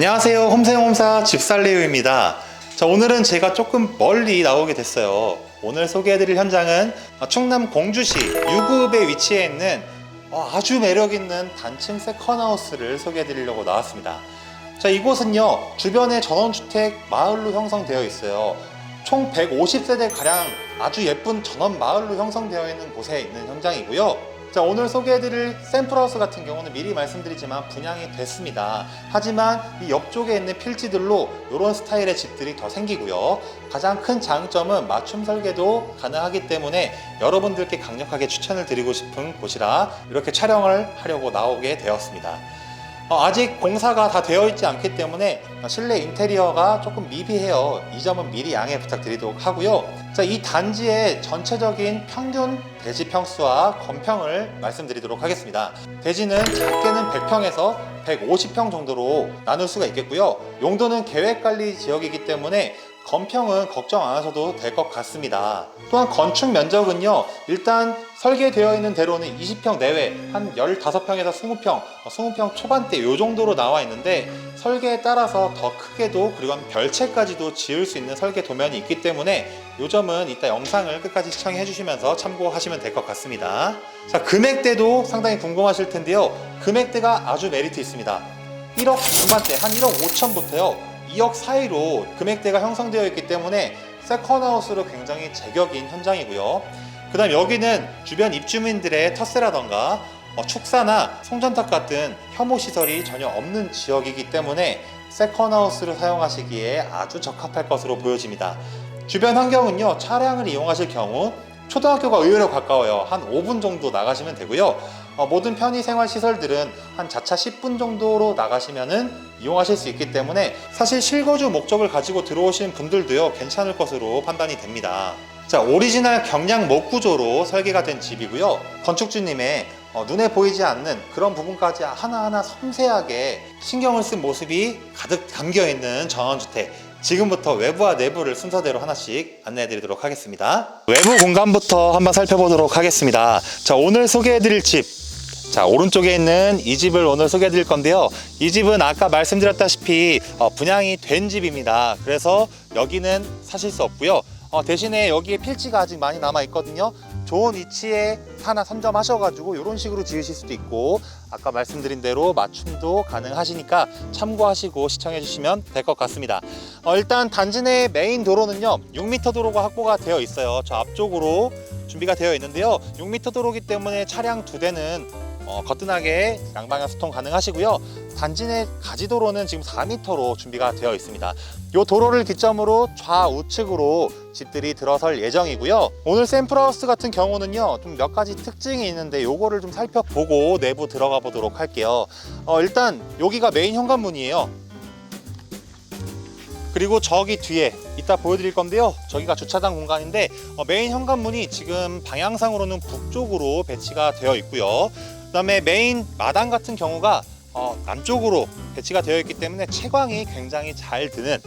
안녕하세요. 홈생홈사 집살리우입니다. 자, 오늘은 제가 조금 멀리 나오게 됐어요. 오늘 소개해드릴 현장은 충남 공주시 유구읍에 위치해 있는 어, 아주 매력 있는 단층 세컨하우스를 소개해드리려고 나왔습니다. 자, 이곳은요, 주변에 전원주택 마을로 형성되어 있어요. 총 150세대 가량 아주 예쁜 전원 마을로 형성되어 있는 곳에 있는 현장이고요. 자, 오늘 소개해드릴 샘플하우스 같은 경우는 미리 말씀드리지만 분양이 됐습니다. 하지만 이 옆쪽에 있는 필지들로 이런 스타일의 집들이 더 생기고요. 가장 큰 장점은 맞춤 설계도 가능하기 때문에 여러분들께 강력하게 추천을 드리고 싶은 곳이라 이렇게 촬영을 하려고 나오게 되었습니다. 어, 아직 공사가 다 되어 있지 않기 때문에 실내 인테리어가 조금 미비해요. 이 점은 미리 양해 부탁드리도록 하고요. 자, 이 단지의 전체적인 평균 대지 평수와 건평을 말씀드리도록 하겠습니다. 대지는 작게는 100평에서 150평 정도로 나눌 수가 있겠고요. 용도는 계획관리 지역이기 때문에 건평은 걱정 안 하셔도 될 것 같습니다. 또한 건축 면적은요, 일단 설계되어 있는 대로는 20평 내외, 한 15평에서 20평, 20평 초반대 이 정도로 나와 있는데 설계에 따라서 더 크게도 그리고 한 별채까지도 지을 수 있는 설계 도면이 있기 때문에 이 점은 이따 영상을 끝까지 시청해 주시면서 참고하시면 될 것 같습니다. 자, 금액대도 상당히 궁금하실 텐데요. 금액대가 아주 메리트 있습니다. 1억 중반대, 한 1억 5천부터요. 2억 사이로 금액대가 형성되어 있기 때문에 세컨하우스로 굉장히 제격인 현장이고요. 그 다음 여기는 주변 입주민들의 텃세라던가 어, 축사나 송전탑 같은 혐오 시설이 전혀 없는 지역이기 때문에 세컨하우스를 사용하시기에 아주 적합할 것으로 보여집니다. 주변 환경은요 차량을 이용하실 경우 초등학교가 의외로 가까워요. 한 5분 정도 나가시면 되고요. 어, 모든 편의 생활 시설들은 한 자차 10분 정도로 나가시면은 이용하실 수 있기 때문에 사실 실거주 목적을 가지고 들어오신 분들도요 괜찮을 것으로 판단이 됩니다. 자 오리지널 경량 목 구조로 설계가 된 집이고요. 건축주님의 어, 눈에 보이지 않는 그런 부분까지 하나하나 섬세하게 신경을 쓴 모습이 가득 담겨 있는 전원주택. 지금부터 외부와 내부를 순서대로 하나씩 안내해 드리도록 하겠습니다. 외부 공간부터 한번 살펴보도록 하겠습니다. 자, 오늘 소개해 드릴 집. 자, 오른쪽에 있는 이 집을 오늘 소개해 드릴 건데요. 이 집은 아까 말씀드렸다시피 어, 분양이 된 집입니다. 그래서 여기는 사실 수 없고요. 어, 대신에 여기에 필지가 아직 많이 남아 있거든요. 좋은 위치에 하나 선점하셔가지고 이런 식으로 지으실 수도 있고 아까 말씀드린 대로 맞춤도 가능하시니까 참고하시고 시청해 주시면 될 것 같습니다. 어, 일단 단지 내 메인 도로는요 6m 도로가 확보가 되어 있어요. 저 앞쪽으로 준비가 되어 있는데요. 6m 도로기 때문에 차량 두 대는 어, 거뜬하게 양방향 수통 가능하시고요. 단지 내 가지도로는 지금 4m로 준비가 되어 있습니다. 이 도로를 기점으로 좌우측으로 집들이 들어설 예정이고요. 오늘 샘플하우스 같은 경우는요, 좀 몇 가지 특징이 있는데 요거를 좀 살펴보고 내부 들어가 보도록 할게요. 어, 일단 여기가 메인 현관문이에요. 그리고 저기 뒤에 이따 보여드릴 건데요. 저기가 주차장 공간인데 어, 메인 현관문이 지금 방향상으로는 북쪽으로 배치가 되어 있고요. 그 다음에 메인 마당 같은 경우가 어, 남쪽으로 배치가 되어 있기 때문에 채광이 굉장히 잘 드는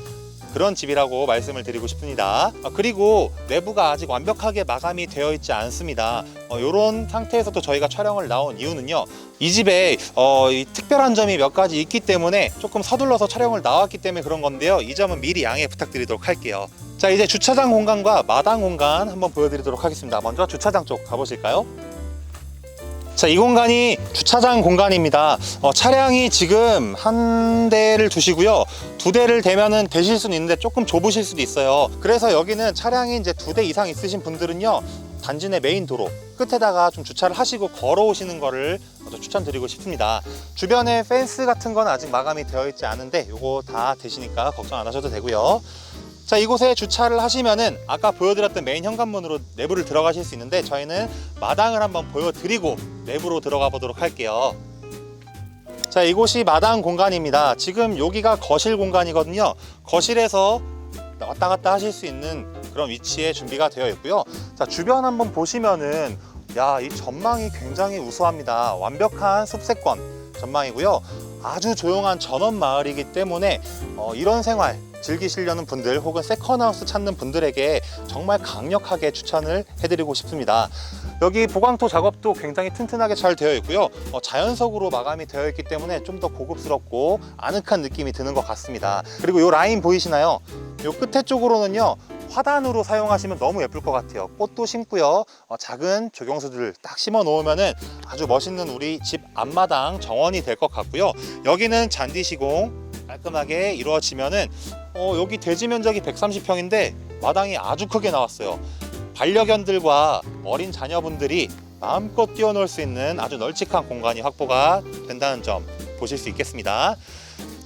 그런 집이라고 말씀을 드리고 싶습니다. 어, 그리고 내부가 아직 완벽하게 마감이 되어 있지 않습니다. 이런 상태에서 도 저희가 촬영을 나온 이유는요. 이 집에 어, 이 특별한 점이 몇 가지 있기 때문에 조금 서둘러서 촬영을 나왔기 때문에 그런 건데요. 이 점은 미리 양해 부탁드리도록 할게요. 자 이제 주차장 공간과 마당 공간 한번 보여드리도록 하겠습니다. 먼저 주차장 쪽 가보실까요? 자, 이 공간이 주차장 공간입니다. 어, 차량이 지금 한 대를 두시고요. 두 대를 대면은 되실 수는 있는데 조금 좁으실 수도 있어요. 그래서 여기는 차량이 이제 두 대 이상 있으신 분들은요. 단지 내 메인 도로 끝에다가 좀 주차를 하시고 걸어오시는 거를 추천드리고 싶습니다. 주변에 펜스 같은 건 아직 마감이 되어 있지 않은데 요거 다 되시니까 걱정 안 하셔도 되고요. 자 이곳에 주차를 하시면은 아까 보여드렸던 메인 현관문으로 내부를 들어가실 수 있는데 저희는 마당을 한번 보여드리고 내부로 들어가 보도록 할게요. 자 이곳이 마당 공간입니다. 지금 여기가 거실 공간이거든요. 거실에서 왔다 갔다 하실 수 있는 그런 위치에 준비가 되어 있고요. 자 주변 한번 보시면은 야 이 전망이 굉장히 우수합니다. 완벽한 숲세권 전망이고요. 아주 조용한 전원 마을이기 때문에 어, 이런 생활 즐기시려는 분들 혹은 세컨하우스 찾는 분들에게 정말 강력하게 추천을 해드리고 싶습니다. 여기 보강토 작업도 굉장히 튼튼하게 잘 되어 있고요. 어, 자연석으로 마감이 되어 있기 때문에 좀 더 고급스럽고 아늑한 느낌이 드는 것 같습니다. 그리고 이 라인 보이시나요? 이 끝에 쪽으로는요. 화단으로 사용하시면 너무 예쁠 것 같아요. 꽃도 심고요. 어, 작은 조경수들을 딱 심어 놓으면은 아주 멋있는 우리 집 앞마당 정원이 될 것 같고요. 여기는 잔디 시공 깔끔하게 이루어지면은 어, 여기 대지 면적이 130평인데 마당이 아주 크게 나왔어요. 반려견들과 어린 자녀분들이 마음껏 뛰어놀 수 있는 아주 널찍한 공간이 확보가 된다는 점 보실 수 있겠습니다.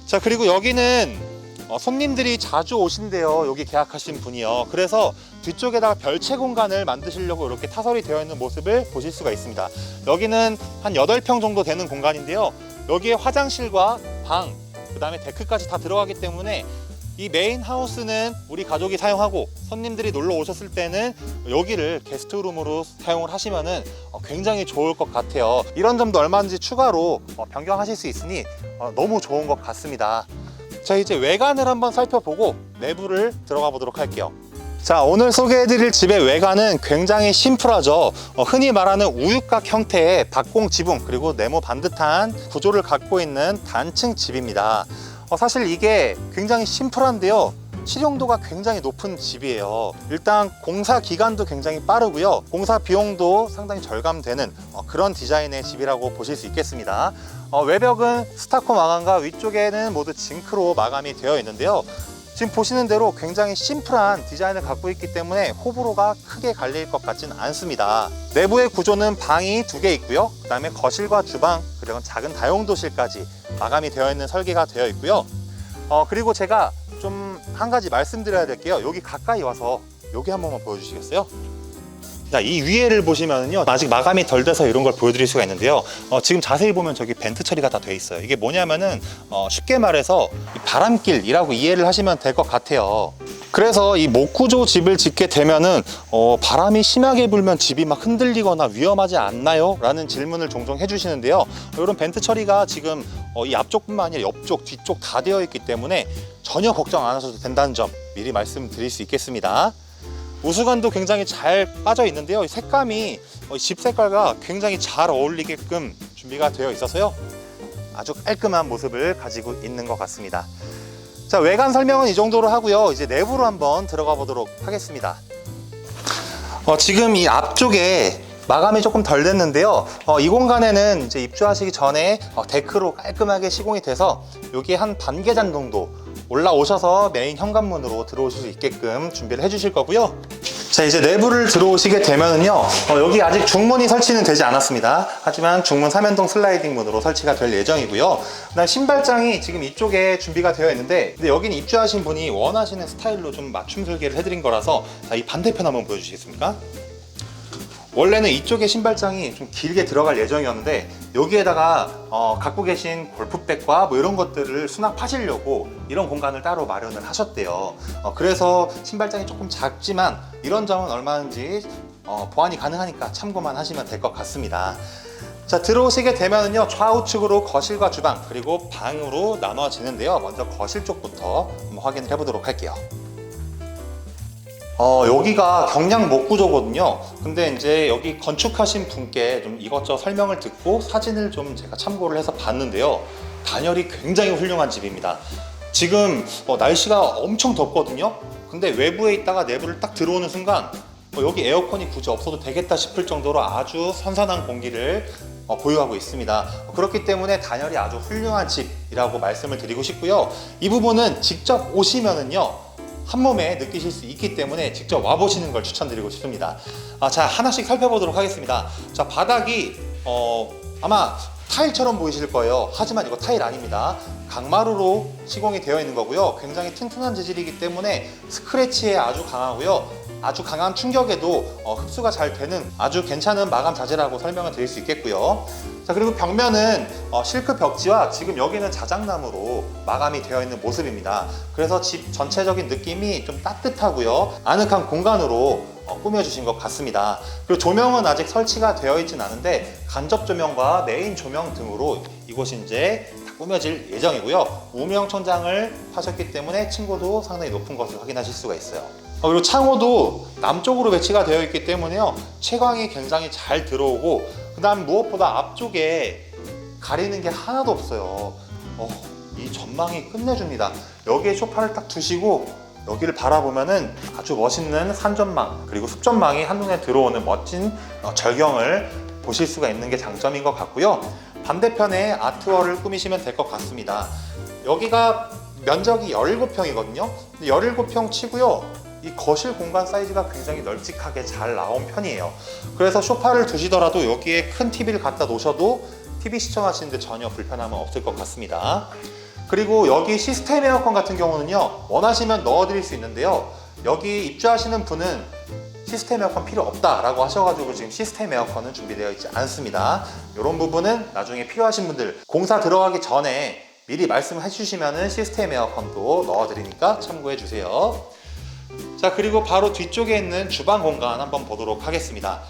자 그리고 여기는 어, 손님들이 자주 오신대요. 여기 계약하신 분이요. 그래서 뒤쪽에다가 별채 공간을 만드시려고 이렇게 타설이 되어 있는 모습을 보실 수가 있습니다. 여기는 한 8평 정도 되는 공간인데요. 여기에 화장실과 방, 그 다음에 데크까지 다 들어가기 때문에 이 메인 하우스는 우리 가족이 사용하고 손님들이 놀러 오셨을 때는 여기를 게스트룸으로 사용을 하시면은 어, 굉장히 좋을 것 같아요. 이런 점도 얼마든지 추가로 어, 변경하실 수 있으니 어, 너무 좋은 것 같습니다. 자 이제 외관을 한번 살펴보고 내부를 들어가 보도록 할게요. 자 오늘 소개해드릴 집의 외관은 굉장히 심플하죠. 어, 흔히 말하는 우유곽 형태의 박공 지붕 그리고 네모 반듯한 구조를 갖고 있는 단층 집입니다. 어, 사실 이게 굉장히 심플한데요. 실용도가 굉장히 높은 집이에요. 일단 공사 기간도 굉장히 빠르고요. 공사 비용도 상당히 절감되는 어, 그런 디자인의 집이라고 보실 수 있겠습니다. 어, 외벽은 스타코 마감과 위쪽에는 모두 징크로 마감이 되어 있는데요 지금 보시는 대로 굉장히 심플한 디자인을 갖고 있기 때문에 호불호가 크게 갈릴 것 같진 않습니다. 내부의 구조는 방이 두 개 있고요. 그 다음에 거실과 주방, 그리고 작은 다용도실까지 마감이 되어 있는 설계가 되어 있고요. 어, 그리고 제가 좀 한 가지 말씀드려야 될 게요. 여기 가까이 와서 여기 한 번만 보여주시겠어요? 자, 이 위에를 보시면은요, 아직 마감이 덜 돼서 이런 걸 보여드릴 수가 있는데요. 어, 지금 자세히 보면 저기 벤트 처리가 다 돼 있어요. 이게 뭐냐면은, 어, 쉽게 말해서 이 바람길이라고 이해를 하시면 될 것 같아요. 그래서 이 목구조 집을 짓게 되면은, 어, 바람이 심하게 불면 집이 막 흔들리거나 위험하지 않나요? 라는 질문을 종종 해주시는데요. 이런 벤트 처리가 지금 어, 이 앞쪽뿐만 아니라 옆쪽, 뒤쪽 다 되어 있기 때문에 전혀 걱정 안 하셔도 된다는 점 미리 말씀드릴 수 있겠습니다. 우수관도 굉장히 잘 빠져 있는데요. 이 색감이 어, 집 색깔과 굉장히 잘 어울리게끔 준비가 되어 있어서요. 아주 깔끔한 모습을 가지고 있는 것 같습니다. 자, 외관 설명은 이 정도로 하고요. 이제 내부로 한번 들어가 보도록 하겠습니다. 어, 지금 이 앞쪽에 마감이 조금 덜 됐는데요. 어, 이 공간에는 이제 입주하시기 전에 어, 데크로 깔끔하게 시공이 돼서 여기 한 반 계단 정도 올라오셔서 메인 현관문으로 들어오실 수 있게끔 준비를 해주실 거고요. 자 이제 내부를 들어오시게 되면은요 어, 여기 아직 중문이 설치는 되지 않았습니다 하지만 중문 3연동 슬라이딩 문으로 설치가 될 예정이고요 그다음 신발장이 지금 이쪽에 준비가 되어 있는데 근데 여기는 입주하신 분이 원하시는 스타일로 좀 맞춤 설계를 해드린 거라서 자, 이 반대편 한번 보여주시겠습니까? 원래는 이쪽에 신발장이 좀 길게 들어갈 예정이었는데 여기에다가 어, 갖고 계신 골프백과 뭐 이런 것들을 수납하시려고 이런 공간을 따로 마련을 하셨대요. 어, 그래서 신발장이 조금 작지만 이런 점은 얼마든지 어, 보완이 가능하니까 참고만 하시면 될 것 같습니다. 자 들어오시게 되면은요 좌우측으로 거실과 주방 그리고 방으로 나눠지는데요. 먼저 거실 쪽부터 확인을 해보도록 할게요. 어, 여기가 경량 목구조거든요. 근데 이제 여기 건축하신 분께 좀 이것저것 설명을 듣고 사진을 좀 제가 참고를 해서 봤는데요. 단열이 굉장히 훌륭한 집입니다. 지금 어, 날씨가 엄청 덥거든요. 근데 외부에 있다가 내부를 딱 들어오는 순간 어, 여기 에어컨이 굳이 없어도 되겠다 싶을 정도로 아주 선선한 공기를 어, 보유하고 있습니다. 어, 그렇기 때문에 단열이 아주 훌륭한 집이라고 말씀을 드리고 싶고요. 이 부분은 직접 오시면은요. 한 몸에 느끼실 수 있기 때문에 직접 와보시는 걸 추천드리고 싶습니다. 아, 자, 하나씩 살펴보도록 하겠습니다. 자, 바닥이, 어, 아마 타일처럼 보이실 거예요. 하지만 이거 타일 아닙니다. 강마루로 시공이 되어 있는 거고요. 굉장히 튼튼한 재질이기 때문에 스크래치에 아주 강하고요. 아주 강한 충격에도 어, 흡수가 잘 되는 아주 괜찮은 마감 자재라고 설명을 드릴 수 있겠고요. 자 그리고 벽면은 어, 실크 벽지와 지금 여기는 자작나무로 마감이 되어 있는 모습입니다. 그래서 집 전체적인 느낌이 좀 따뜻하고요. 아늑한 공간으로 어, 꾸며주신 것 같습니다. 그리고 조명은 아직 설치가 되어 있진 않은데 간접 조명과 메인 조명 등으로 이곳이 이제 다 꾸며질 예정이고요. 우명 천장을 하셨기 때문에 층고도 상당히 높은 것을 확인하실 수가 있어요. 어, 그리고 창호도 남쪽으로 배치가 되어 있기 때문에요. 채광이 굉장히 잘 들어오고 그다음 무엇보다 앞쪽에 가리는 게 하나도 없어요. 어, 이 전망이 끝내줍니다. 여기에 소파를 딱 두시고 여기를 바라보면은 아주 멋있는 산전망 그리고 숲전망이 한눈에 들어오는 멋진 어, 절경을 보실 수가 있는 게 장점인 것 같고요. 반대편에 아트월을 꾸미시면 될 것 같습니다. 여기가 면적이 17평이거든요. 17평 치고요. 이 거실 공간 사이즈가 굉장히 널찍하게 잘 나온 편이에요. 그래서 소파를 두시더라도 여기에 큰 TV를 갖다 놓으셔도 TV 시청하시는데 전혀 불편함은 없을 것 같습니다. 그리고 여기 시스템 에어컨 같은 경우는요, 원하시면 넣어드릴 수 있는데요. 여기 입주하시는 분은 시스템 에어컨 필요 없다라고 하셔가지고 지금 시스템 에어컨은 준비되어 있지 않습니다. 이런 부분은 나중에 필요하신 분들 공사 들어가기 전에 미리 말씀해 주시면은 시스템 에어컨도 넣어드리니까 참고해 주세요. 자 그리고 바로 뒤쪽에 있는 주방 공간 한번 보도록 하겠습니다.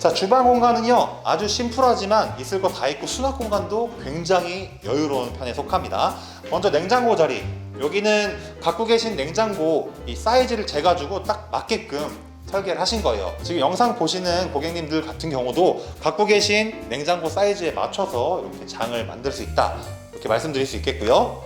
자 주방 공간은요 아주 심플하지만 있을 거 다 있고 수납 공간도 굉장히 여유로운 편에 속합니다. 먼저 냉장고 자리 여기는 갖고 계신 냉장고 이 사이즈를 재가지고 딱 맞게끔 설계를 하신 거예요. 지금 영상 보시는 고객님들 같은 경우도 갖고 계신 냉장고 사이즈에 맞춰서 이렇게 장을 만들 수 있다 이렇게 말씀드릴 수 있겠고요.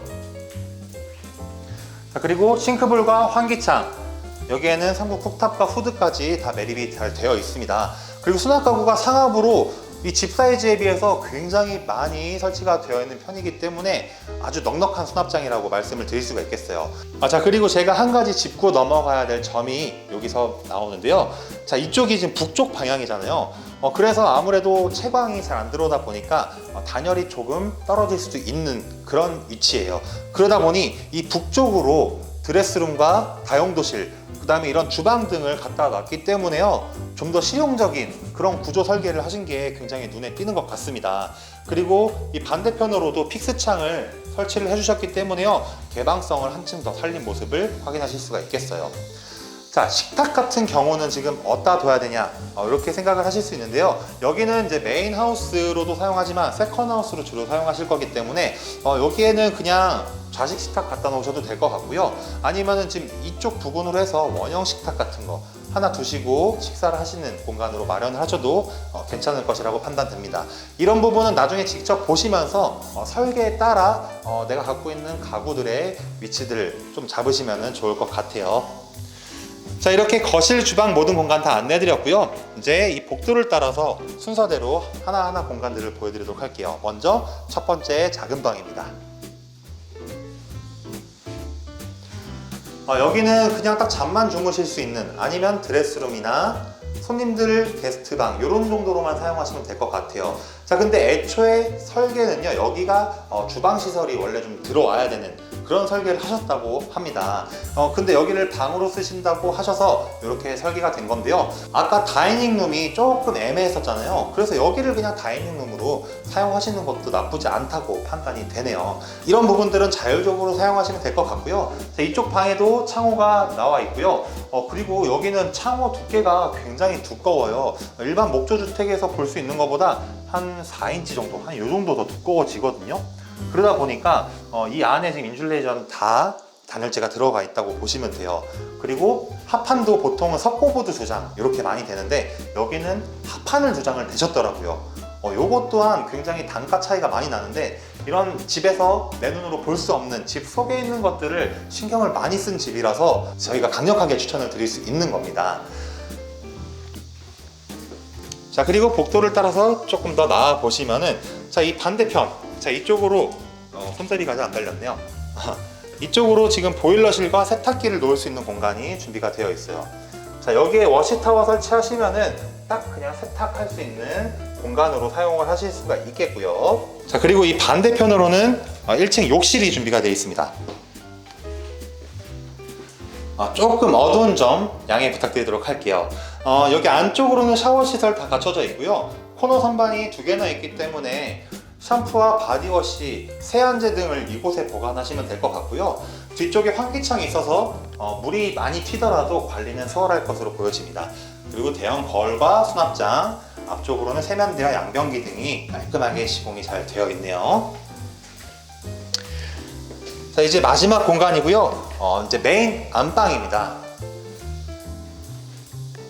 자 그리고 싱크볼과 환기창 여기에는 삼국 쿡탑과 후드까지 다 매립이 잘 되어 있습니다. 그리고 수납 가구가 상압으로 이 집 사이즈에 비해서 굉장히 많이 설치가 되어 있는 편이기 때문에 아주 넉넉한 수납장이라고 말씀을 드릴 수가 있겠어요. 아, 자, 그리고 제가 한 가지 짚고 넘어가야 될 점이 여기서 나오는데요. 자, 이쪽이 지금 북쪽 방향이잖아요. 어, 그래서 아무래도 채광이 잘 안 들어오다 보니까 어, 단열이 조금 떨어질 수도 있는 그런 위치예요. 그러다 보니 이 북쪽으로 드레스룸과 다용도실, 그 다음에 이런 주방 등을 갖다 놨기 때문에요. 좀 더 실용적인 그런 구조 설계를 하신 게 굉장히 눈에 띄는 것 같습니다. 그리고 이 반대편으로도 픽스창을 설치를 해주셨기 때문에요. 개방성을 한층 더 살린 모습을 확인하실 수가 있겠어요. 자, 식탁 같은 경우는 지금 어디다 둬야 되냐 어, 이렇게 생각을 하실 수 있는데요. 여기는 이제 메인 하우스로도 사용하지만 세컨 하우스로 주로 사용하실 거기 때문에 어, 여기에는 그냥 좌식 식탁 갖다 놓으셔도 될 것 같고요. 아니면은 지금 이쪽 부분으로 해서 원형 식탁 같은 거 하나 두시고 식사를 하시는 공간으로 마련을 하셔도 어, 괜찮을 것이라고 판단됩니다. 이런 부분은 나중에 직접 보시면서 어, 설계에 따라 어, 내가 갖고 있는 가구들의 위치들을 좀 잡으시면 좋을 것 같아요. 자 이렇게 거실, 주방 모든 공간 다 안내해드렸고요. 이제 이 복도를 따라서 순서대로 하나하나 공간들을 보여드리도록 할게요. 먼저 첫 번째 작은 방입니다. 어, 여기는 그냥 딱 잠만 주무실 수 있는 아니면 드레스룸이나 손님들 게스트방 이런 정도로만 사용하시면 될 것 같아요. 자 근데 애초에 설계는요 여기가 어, 주방 시설이 원래 좀 들어와야 되는 그런 설계를 하셨다고 합니다. 어, 근데 여기를 방으로 쓰신다고 하셔서 이렇게 설계가 된 건데요. 아까 다이닝룸이 조금 애매했었잖아요. 그래서 여기를 그냥 다이닝룸으로 사용하시는 것도 나쁘지 않다고 판단이 되네요. 이런 부분들은 자율적으로 사용하시면 될 것 같고요. 자, 이쪽 방에도 창호가 나와 있고요. 어, 그리고 여기는 창호 두께가 굉장히 두꺼워요. 일반 목조주택에서 볼 수 있는 것보다 한 4인치 정도, 한 이 정도 더 두꺼워지거든요. 그러다 보니까 어, 이 안에 지금 인슐레이션 다 단열재가 들어가 있다고 보시면 돼요. 그리고 합판도 보통은 석고보드 두 장 이렇게 많이 되는데 여기는 합판을 두 장을 내셨더라고요. 어, 요것 또한 굉장히 단가 차이가 많이 나는데 이런 집에서 내 눈으로 볼 수 없는 집 속에 있는 것들을 신경을 많이 쓴 집이라서 저희가 강력하게 추천을 드릴 수 있는 겁니다. 자 그리고 복도를 따라서 조금 더 나아 보시면은 자 이 반대편 자 이쪽으로 어, 손잡이가 아직 안 달렸네요. 이쪽으로 지금 보일러실과 세탁기를 놓을 수 있는 공간이 준비가 되어 있어요. 자 여기에 워시타워 설치하시면은 딱 그냥 세탁할 수 있는 공간으로 사용을 하실 수가 있겠고요. 자 그리고 이 반대편으로는 어, 1층 욕실이 준비가 되어 있습니다 아, 조금 어두운 점 양해 부탁드리도록 할게요. 어, 여기 안쪽으로는 샤워 시설 다 갖춰져 있고요. 코너 선반이 두 개나 있기 때문에 샴푸와 바디워시, 세안제 등을 이곳에 보관하시면 될 것 같고요. 뒤쪽에 환기창이 있어서 어, 물이 많이 튀더라도 관리는 수월할 것으로 보여집니다. 그리고 대형 거울과 수납장, 앞쪽으로는 세면대와 양변기 등이 깔끔하게 시공이 잘 되어 있네요. 자 이제 마지막 공간이고요. 어, 이제 메인 안방입니다.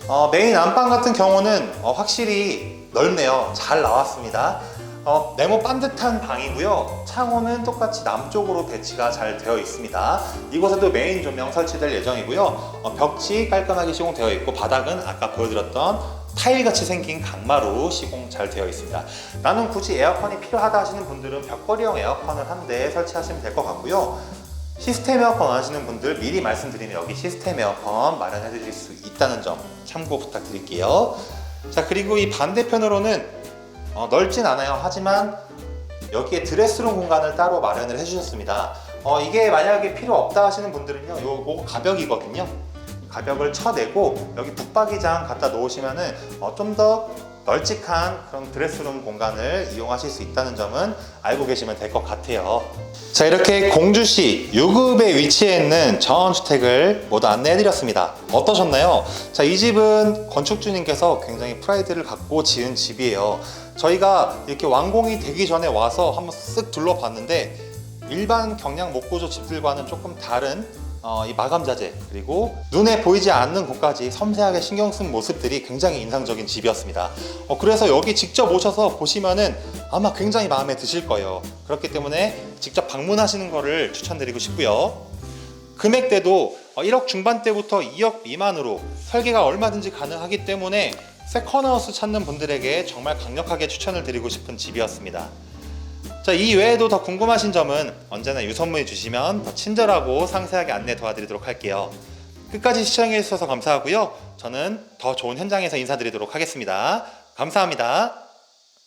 어, 메인 안방 같은 경우는 어, 확실히 넓네요. 잘 나왔습니다. 어, 네모 반듯한 방이고요. 창호는 똑같이 남쪽으로 배치가 잘 되어 있습니다. 이곳에도 메인 조명 설치될 예정이고요. 어, 벽지 깔끔하게 시공되어 있고 바닥은 아까 보여드렸던 타일같이 생긴 강마루 시공 잘 되어 있습니다. 나는 굳이 에어컨이 필요하다 하시는 분들은 벽걸이형 에어컨을 한 대 설치하시면 될 것 같고요. 시스템 에어컨 원하시는 분들 미리 말씀드리면 여기 시스템 에어컨 마련해 드릴 수 있다는 점 참고 부탁드릴게요. 자, 그리고 이 반대편으로는 어, 넓진 않아요. 하지만 여기에 드레스룸 공간을 따로 마련을 해주셨습니다. 어, 이게 만약에 필요 없다 하시는 분들은요, 요거 가벽이거든요. 가벽을 쳐내고 여기 붙박이장 갖다 놓으시면은 어, 좀더 널찍한 그런 드레스룸 공간을 이용하실 수 있다는 점은 알고 계시면 될 것 같아요. 자 이렇게 공주시 유급에 위치해 있는 전원주택을 모두 안내해드렸습니다. 어떠셨나요? 자 이 집은 건축주님께서 굉장히 프라이드를 갖고 지은 집이에요. 저희가 이렇게 완공이 되기 전에 와서 한번 쓱 둘러봤는데 일반 경량 목구조 집들과는 조금 다른 어, 이 마감 자재 그리고 눈에 보이지 않는 곳까지 섬세하게 신경 쓴 모습들이 굉장히 인상적인 집이었습니다. 어, 그래서 여기 직접 오셔서 보시면은 아마 굉장히 마음에 드실 거예요. 그렇기 때문에 직접 방문하시는 거를 추천드리고 싶고요. 금액대도 어, 1억 중반대부터 2억 미만으로 설계가 얼마든지 가능하기 때문에 세컨하우스 찾는 분들에게 정말 강력하게 추천을 드리고 싶은 집이었습니다. 자, 이 외에도 더 궁금하신 점은 언제나 유선문의 주시면 더 친절하고 상세하게 안내 도와드리도록 할게요. 끝까지 시청해 주셔서 감사하고요. 저는 더 좋은 현장에서 인사드리도록 하겠습니다. 감사합니다.